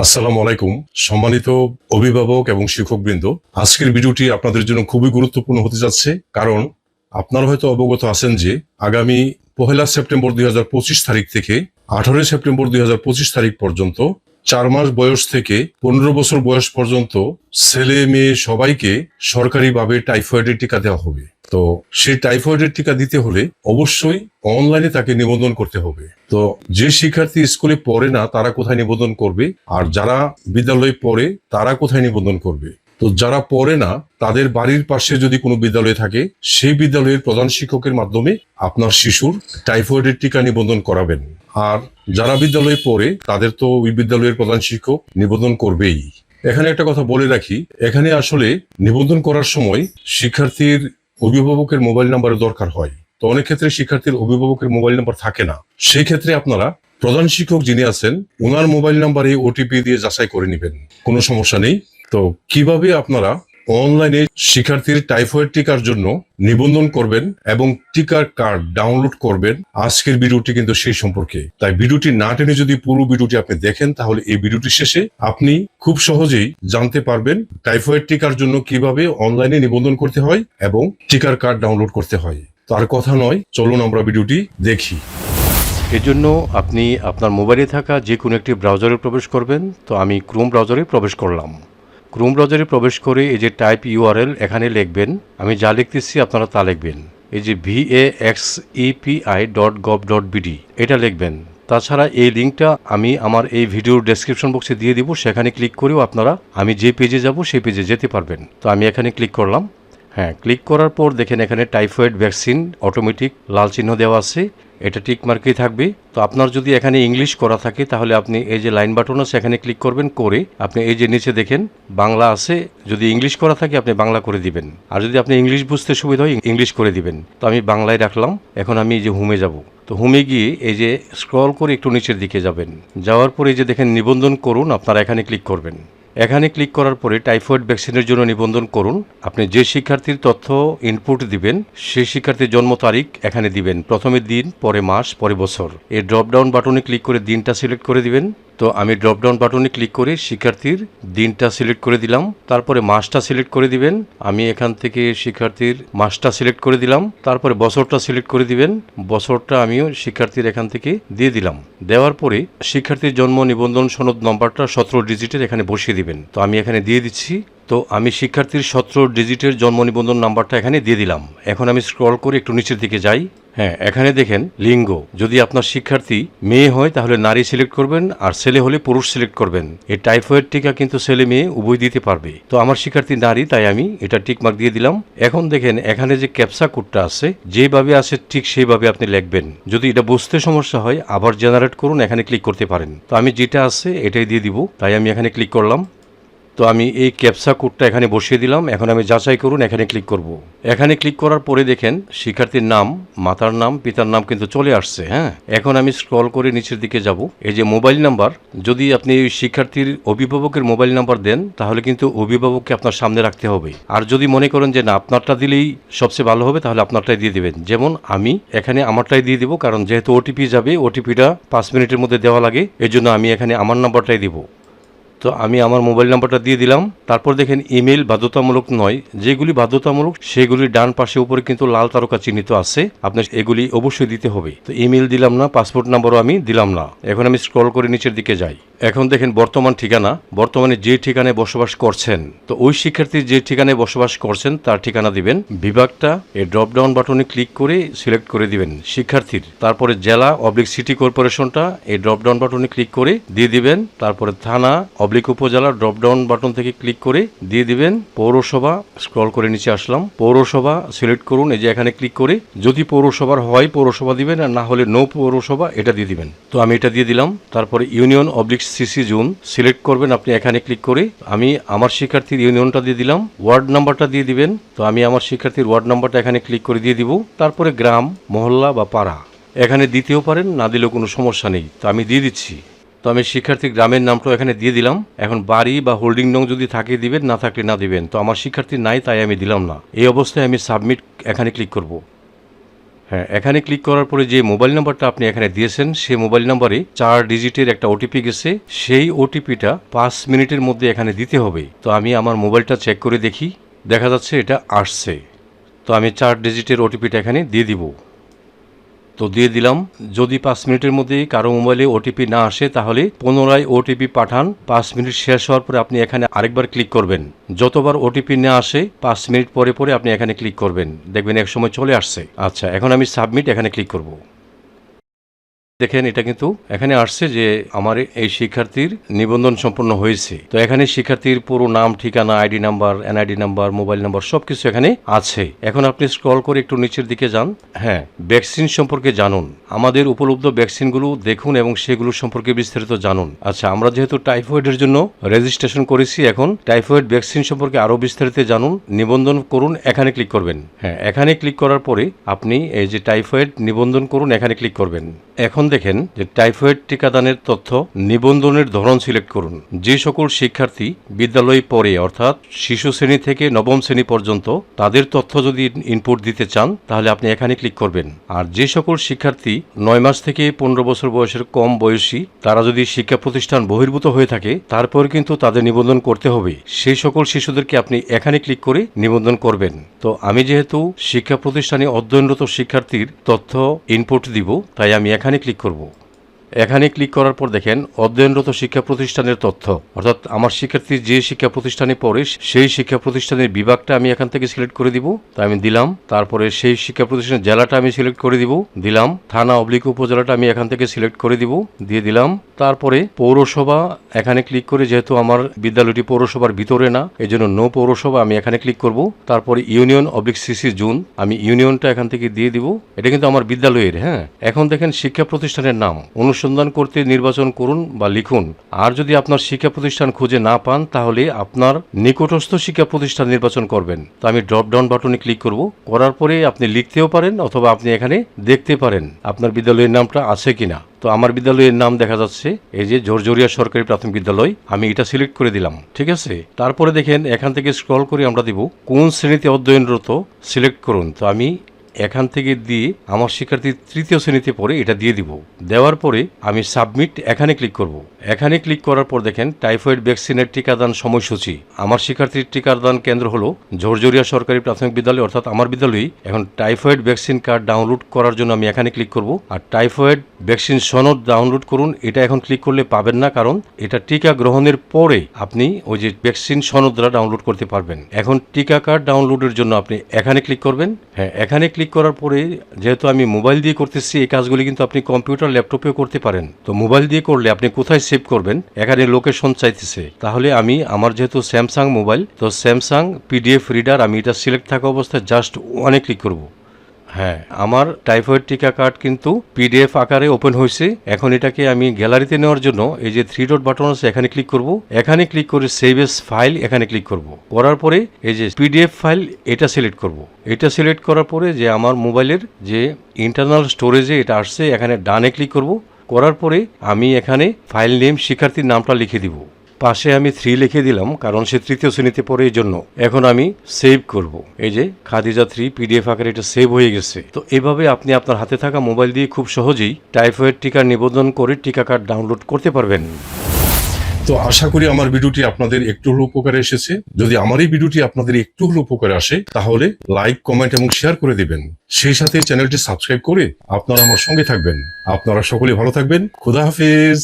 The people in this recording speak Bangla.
আসসালামু আলাইকুম। সম্মানিত অভিভাবক এবং শিক্ষকবৃন্দ, আজকের ভিডিওটি আপনাদের জন্য খুবই গুরুত্বপূর্ণ হতে যাচ্ছে কারণ আপনারা হয়তো অবগত আছেন যে আগামী পহেলা সেপ্টেম্বর দুই হাজার পঁচিশ তারিখ থেকে আঠারোই সেপ্টেম্বর দুই হাজার পঁচিশ তারিখ পর্যন্ত চার মাস বয়স থেকে পনেরো বছর বয়স পর্যন্ত ছেলে মেয়ে সবাইকে সরকারিভাবে টাইফয়েডের টিকা দেওয়া হবে। তো সেই টাইফয়েডের টিকা দিতে হলে অবশ্যই অনলাইনে তাকে নিবন্ধন করতে হবে। তো যে শিক্ষার্থী স্কুলে পড়ে না, তারা কোথায় নিবন্ধন করবে? আর যারা বিদ্যালয়ে পড়ে, তারা কোথায় নিবন্ধন করবে? তো যারা পড়ে না, তাদের বাড়ির পাশে যদি কোনো বিদ্যালয় থাকে, সেই বিদ্যালয়ের প্রধান শিক্ষকের মাধ্যমে আপনার শিশুর টাইফয়েডের টিকা নিবন্ধন করাবেন। আর যারা বিদ্যালয়ে পড়ে, তাদের তো ওই বিদ্যালয়ের প্রধান শিক্ষক নিবন্ধন করবেই। এখানে একটা কথা বলে রাখি, এখানে আসলে নিবন্ধন করার সময় শিক্ষার্থীর অভিভাবকের মোবাইল নাম্বারের দরকার হয়। তো অনেক ক্ষেত্রে শিক্ষার্থীর অভিভাবকের মোবাইল নাম্বার থাকে না। সেই ক্ষেত্রে আপনারা প্রধান শিক্ষক যিনি আছেন ওনার মোবাইল নাম্বারে ওটিপি দিয়ে যাচাই করে নেবেন। কোনো সমস্যা নেই। তো কীভাবে আপনারা অনলাইনে শিক্ষার্থীর টাইফয়েড টিকার জন্য নিবন্ধন করবেন এবং টিকার কার্ড ডাউনলোড করবেন? আজকের ভিডিওটি কিন্তু সেই সম্পর্কে। তাই ভিডিওটি না টেনে যদি পুরো ভিডিওটি আপনি দেখেন, তাহলে এই ভিডিওটি শেষে আপনি খুব সহজেই জানতে পারবেন টাইফয়েড টিকার জন্য কীভাবে অনলাইনে নিবন্ধন করতে হয় এবং টিকার কার্ড ডাউনলোড করতে হয়। তার কথা নয়, চলুন আমরা ভিডিওটি দেখি। এজন্য আপনি আপনার মোবাইলে থাকা যে কোনো একটি ব্রাউজারে প্রবেশ করবেন। তো আমি ক্রোম ব্রাউজারে প্রবেশ করলাম। ক্রোম ব্রাউজারে প্রবেশ করে এই যে টাইপ ইউআরএল এখানে লিখবেন, আমি যা লিখতেছি আপনারা তা লিখবেন। এই যে V A X EPI dot gov dot BD এটা লিখবেন। তাছাড়া এই লিঙ্কটা আমি আমার এই ভিডিওর ডেসক্রিপশন বক্সে দিয়ে দিব, সেখানে ক্লিক করেও আপনারা, আমি যে পেজে যাব সেই পেজে যেতে পারবেন। তো আমি এখানে ক্লিক করলাম। হ্যাঁ ক্লিক করার পর দেখেন এখানে টাইফয়েড ভ্যাকসিন অটোমেটিক লাল চিহ্ন দেওয়া আছে। এটা টিক মার্কেই থাকবে। তো আপনার যদি এখানে ইংলিশ করা থাকে, তাহলে আপনি এই যে লাইন বাটন আছে, এখানে ক্লিক করবেন করে আপনি এই যে নিচে দেখেন, বাংলা আছে। যদি ইংলিশ করা থাকে, আপনি বাংলা করে দিবেন। আর যদি আপনি ইংলিশ বুঝতে সুবিধা হয় ইংলিশ করে দিবেন। তো আমি বাংলায় রাখলাম, এখন আমি এই যে হুমে যাব। তো হুমে গিয়ে এই যে স্ক্রল করে একটু নিচের দিকে যাবেন। যাওয়ার পরে যে দেখেন, নিবন্ধন করুন, আপনারা এখানে ক্লিক করবেন। এখানে ক্লিক করার পরে টাইফয়েড ভ্যাকসিনের জন্য নিবন্ধন করুন। আপনি যে শিক্ষার্থীর তথ্য ইনপুট দিবেন সেই শিক্ষার্থীর জন্ম তারিখ এখানে দিবেন। প্রথমে দিন, পরে মাস, পরে বছর। এই ড্রপডাউন বাটনে ক্লিক করে দিনটা সিলেক্ট করে দিবেন। তো আমি ড্রপডাউন বাটনে ক্লিক করে শিক্ষার্থীর দিনটা সিলেক্ট করে দিলাম। তারপরে মাসটা সিলেক্ট করে দিবেন। আমি এখান থেকে শিক্ষার্থীর মাসটা সিলেক্ট করে দিলাম। তারপরে বছরটা সিলেক্ট করে দিবেন। বছরটা আমিও শিক্ষার্থীর এখান থেকে দিয়ে দিলাম। দেওয়ার পরে শিক্ষার্থীর জন্ম নিবন্ধন সনদ নম্বরটা সতেরো ডিজিটের এখানে বসিয়ে দিবেন। তো আমি এখানে দিয়ে দিচ্ছি। তো আমি শিক্ষার্থীর সতেরো ডিজিটের জন্ম নিবন্ধন নাম্বারটা এখানে দিয়ে দিলাম। এখন আমি স্ক্রল করে একটু নিচের দিকে যাই। হ্যাঁ এখানে দেখেন লিঙ্গ। যদি আপনার শিক্ষার্থী মেয়ে হয়, তাহলে নারী সিলেক্ট করবেন আর ছেলে হলে পুরুষ সিলেক্ট করবেন। এই টাইফয়েড টিকা কিন্তু ছেলে মেয়ে উভয় দিতে পারবে। তো আমার শিক্ষার্থী নারী, তাই আমি এটা টিকমার্ক দিয়ে দিলাম। এখন দেখেন, এখানে যে ক্যাপসা কোডটা আছে, যেভাবে আছে ঠিক সেইভাবে আপনি লিখবেন। যদি এটা বুঝতে সমস্যা হয়, আবার জেনারেট করুন, এখানে ক্লিক করতে পারেন। তো আমি যেটা আছে, এটাই দিয়ে দিব। তাই আমি এখানে ক্লিক করলাম। তো আমি এই ক্যাপসা কোডটা এখানে বসিয়ে দিলাম। এখন আমি যাচাই করুন, এখানে ক্লিক করব। এখানে ক্লিক করার পরে দেখেন, শিক্ষার্থীর নাম, মাতার নাম, পিতার নাম কিন্তু চলে আসছে হ্যাঁ? এখন আমি স্ক্রল করে নিচের দিকে যাব। এই যে মোবাইল নাম্বার যদি আপনি শিক্ষার্থীর অভিভাবকের মোবাইল নাম্বার দেন, তাহলে কিন্তু অভিভাবককে আপনার সামনে রাখতে হবে। আর যদি মনে করেন যে না, আপনারটা দিলেই সবচেয়ে ভালো হবে, তাহলে আপনারটাই দিয়ে দেবেন। যেমন আমি এখানে আমারটাই দিয়ে দিব, কারণ যেহেতু ওটিপি যাবে ওটিপিটা পাঁচ মিনিটের মধ্যে দেওয়া লাগে এই জন্য আমি এখানে আমার নাম্বারটাই দিব। তো আমি আমার মোবাইল নাম্বারটা দিয়ে দিলাম। তারপর দেখেন ইমেল বাধ্যতামূলক নয়। যেগুলি বাধ্যতামূলক, সেগুলি ডান পাশে উপরে কিন্তু লাল তারকা চিহ্নিত আছে। আপনার এগুলি অবশ্যই দিতে হবে। তো ইমেল দিলাম না, পাসপোর্ট নাম্বারও আমি দিলাম না। এখন আমি স্ক্রল করে নিচের দিকে যাই। এখন দেখেন বর্তমান ঠিকানা। বর্তমানে যে ঠিকানায় বসবাস করছেন, তো ওই শিক্ষার্থী যে ঠিকানায় বসবাস করছেন, তার ঠিকানা দিবেন। বিভাগটা এই ড্রপডাউন বাটনে ক্লিক করে সিলেক্ট করে দিবেন শিক্ষার্থীর। তারপরে জেলা অবলিক সিটি কর্পোরেশনটা এই ড্রপডাউন বাটনে ক্লিক করে দিয়ে দিবেন। তারপরে থানা অবলিক উপজেলা ড্রপডাউন বাটন থেকে ক্লিক করে দিয়ে দিবেন। পৌরসভা স্ক্রল করে নিচে আসলাম। পৌরসভা সিলেক্ট করুন, এই যে এখানে ক্লিক করে। যদি পৌরসভার হয়, পৌরসভা দিবেন, আর না হলে নো পৌরসভা, এটা দিয়ে দিবেন। তো আমি এটা দিয়ে দিলাম। তারপরে union oblique CC zone select করবেন, আপনি এখানে ক্লিক করে আমি আমার শিক্ষার্থীর ইউনিয়নটা দিয়ে দিলাম, ওয়ার্ড নাম্বারটা দিয়ে দিবেন, তো আমি আমার শিক্ষার্থীর ওয়ার্ড নাম্বারটা এখানে ক্লিক করে দিয়ে দিব, তারপরে গ্রাম, মহল্লা বা পাড়া। এখানে দিতেও পারেন, না দিলেও কোনো সমস্যা নেই, তো আমি দিয়ে দিচ্ছি। তো আমি শিক্ষার্থীর গ্রামের নামটাও এখানে দিয়ে দিলাম, এখন বাড়ি বা হোল্ডিং নং যদি থাকে দিবেন, না থাকলে না দিবেন, তো আমার শিক্ষার্থী নাই, তাই আমি দিলাম না। এই অবস্থায় আমি সাবমিট এখানে ক্লিক করব। হ্যাঁ এখানে ক্লিক করার পরে যে মোবাইল নাম্বারটা আপনি এখানে দিয়েছেন, সেই মোবাইল নাম্বারে চার ডিজিটের একটা ওটিপি গেছে। সেই ওটিপিটা পাঁচ মিনিটের মধ্যে এখানে দিতে হবে। তো আমি আমার মোবাইলটা চেক করে দেখি। দেখা যাচ্ছে এটা আসছে। তো আমি চার ডিজিটের ওটিপিটা এখানে দিয়ে দিব। তো দিয়ে দিলাম। যদি পাঁচ মিনিটের মধ্যে কারও মোবাইলে ওটিপি না আসে, তাহলে পুনরায় ওটিপি পাঠান। পাঁচ মিনিট শেষ হওয়ার পরে আপনি এখানে আরেকবার ক্লিক করবেন। যতবার ওটিপি না আসে, পাঁচ মিনিট পরে পরে আপনি এখানে ক্লিক করবেন। দেখবেন এক সময় চলে আসছে। আচ্ছা এখন আমি সাবমিট এখানে ক্লিক করব। দেখেন, এটা কিন্তু এখানে আসছে যে আমার এই শিক্ষার্থীর নিবন্ধন সম্পন্ন হয়েছে। তো এখানে শিক্ষার্থীর পুরো নাম, ঠিকানা, ID number, NID number, mobile number, সবকিছু এখানে আছে। এখন আপনি স্ক্রল করে একটু নিচের দিকে যান। হ্যাঁ ভ্যাকসিন সম্পর্কে জানুন। আমাদের উপলব্ধ ভ্যাকসিনগুলো দেখুন এবং সেগুলো সম্পর্কে বিস্তারিত জানুন। আচ্ছা আমরা যেহেতু টাইফয়েডের জন্য রেজিস্ট্রেশন করেছি এখন, টাইফয়েড ভ্যাকসিন সম্পর্কে আরও বিস্তারিত জানুন, নিবন্ধন করুন, এখানে ক্লিক করবেন। হ্যাঁ এখানে ক্লিক করার পরে আপনি এই যে টাইফয়েড নিবন্ধন করুন, এখানে ক্লিক করবেন। এখন দেখেন যে টাইফয়েড টিকাদানের তথ্য নিবন্ধনের ধরন সিলেক্ট করুন। যে সকল শিক্ষার্থী বিদ্যালয়ে পড়ে, অর্থাৎ শিশু শ্রেণি থেকে নবম শ্রেণি পর্যন্ত, তাদের তথ্য যদি ইনপুট দিতে চান, তাহলে আপনি এখানে ক্লিক করবেন। আর যে সকল শিক্ষার্থী নয় মাস থেকে পনেরো বছর বয়সের কম বয়সী, তারা যদি শিক্ষা প্রতিষ্ঠান বহির্ভূত হয়ে থাকে, তারপর কিন্তু তাদের নিবন্ধন করতে হবে। সেই সকল শিশুদেরকে আপনি এখানে ক্লিক করে নিবন্ধন করবেন। তো আমি যেহেতু শিক্ষা প্রতিষ্ঠানে অধ্যয়নরত শিক্ষার্থীর তথ্য ইনপুট দিব, তাই আমি এখানে ক্লিক করব। এখানে ক্লিক করার পর দেখেন অধ্যয়নরত শিক্ষা প্রতিষ্ঠানের তথ্য। অর্থাৎ আমার শিক্ষার্থী যে শিক্ষা প্রতিষ্ঠানে পড়ে, সেই শিক্ষা প্রতিষ্ঠানের বিভাগটা আমি এখান থেকে সিলেক্ট করে দিব। তা আমি দিলাম। তারপরে সেই শিক্ষা প্রতিষ্ঠানের জেলাটা আমি সিলেক্ট করে দিব। দিলাম। থানা অবলিক উপজেলাটা আমি এখান থেকে সিলেক্ট করে দিব। দিয়ে দিলাম। তারপরে পৌরসভা এখানে ক্লিক করে, যেহেতু আমার বিদ্যালয়টি পৌরসভার ভিতরে না এই জন্য নো পৌরসভা আমি এখানে ক্লিক করব। তারপরে ইউনিয়ন অবলিক সিসি জুন আমি ইউনিয়নটা এখান থেকে দিয়ে দিব। এটা কিন্তু আমার বিদ্যালয়ের হ্যাঁ। এখন দেখেন শিক্ষা প্রতিষ্ঠানের নাম। অনুসন্ধান করতে নির্বাচন করুন বা লিখুন। আর যদি আপনার শিক্ষা প্রতিষ্ঠান খুঁজে না পান, তাহলে আপনার নিকটস্থ শিক্ষা প্রতিষ্ঠান নির্বাচন করবেন। তো আমি ড্রপ ডাউন বাটনে ক্লিক করব। করার পরে আপনি লিখতেও পারেন অথবা আপনি এখানে দেখতে পারেন আপনার বিদ্যালয়ের নামটা আছে কিনা। তো আমার বিদ্যালয়ের নাম দেখা যাচ্ছে। এই যে জোরজরিয়া সরকারি প্রাথমিক বিদ্যালয়, আমি এটা সিলেক্ট করে দিলাম। ঠিক আছে? তারপরে দেখেন, এখান থেকে স্ক্রল করে আমরা দিব, কোন শ্রেণীতে অধ্যয়নরত সিলেক্ট করুন। তো আমি এখান থেকে দিয়ে আমার শিক্ষার্থী তৃতীয় শ্রেণীতে পড়ে এটা দিয়ে দিব। দেওয়ার পরে আমি সাবমিট এখানে ক্লিক করব। এখানে ক্লিক করার পর দেখেন টাইফয়েড ভ্যাকসিনের টিকাদান সময়সূচি। আমার শিক্ষার্থীর টিকাদান কেন্দ্র হলো ঝরঝরিয়া সরকারি প্রাথমিক বিদ্যালয় অর্থাৎ আমার বিদ্যালয়ে এখন টাইফয়েড ভ্যাকসিন কার্ড ডাউনলোড করার জন্য আমি এখানে ক্লিক করব। আর টাইফয়েড ভ্যাকসিন সনদ ডাউনলোড করুন, এটা এখন ক্লিক করলে পাবেন না কারণ এটা টিকা গ্রহণের পরে আপনি ওই যে ভ্যাকসিন সনদরা ডাউনলোড করতে পারবেন। এখন টিকা কার্ড ডাউনলোডের জন্য আপনি এখানে ক্লিক করবেন। হ্যাঁ এখানে ক্লিক করার পরে যেহেতু আমি মোবাইল দিয়ে করতেছি, এই কাজগুলি কিন্তু আপনি কম্পিউটার ল্যাপটপেও করতে পারেন। তো মোবাইল দিয়ে করলে আপনি কোথায় সেভ করবেন? এখানে লোকেশন চাইতেছে। তাহলে আমি আমার যেহেতু স্যামসাং মোবাইল তো স্যামসাং পিডিএফ রিডার আমি এটা সিলেক্ট থাকা অবস্থায় জাস্ট ওয়ানে ক্লিক করব। হ্যাঁ আমার টাইফয়েড টিকা কার্ড কিন্তু পিডিএফ আকারে ওপেন হয়েছে। এখন এটাকে আমি গ্যালারিতে নেওয়ার জন্য এই যে থ্রি ডট বাটন আছে, এখানে ক্লিক করব। এখানে ক্লিক করে সেভ এস ফাইল এখানে ক্লিক করব। করার পরে এই যে পিডিএফ ফাইল এটা সিলেক্ট করব। এটা সিলেক্ট করার পরে যে আমার মোবাইলের যে ইন্টারনাল স্টোরেজে এটা আসছে, এখানে ডানে ক্লিক করব। করার পরে আমি এখানে ফাইল নেম শিক্ষার্থীর নামটা লিখে দিব। পাশে আমি থ্রি লিখে দিলাম, কারণ সে তৃতীয় শ্রেণীতে পড়ে এই জন্য এখন আমি সেভ করব। এই যে, খাদিজা থ্রি পিডিএফ আকারে এটা সেভ হয়ে গেছে। তো এভাবে আপনি আপনার হাতে থাকা মোবাইল দিয়ে খুব সহজেই টাইফয়েড টিকার নিবন্ধন করে টিকা কার্ড ডাউনলোড করতে পারবেন। তো আশা করি আমার ভিডিওটি আপনাদের একটু হলেও উপকারে এসেছে। যদি আমার এই ভিডিওটি আপনাদের একটু হলেও উপকারে আসে, তাহলে লাইক কমেন্ট এবং শেয়ার করে দিবেন। সেই সাথে চ্যানেলটি সাবস্ক্রাইব করে আপনারা আমার সঙ্গে থাকবেন। আপনারা সকলে ভালো থাকবেন। খুদা হাফেজ।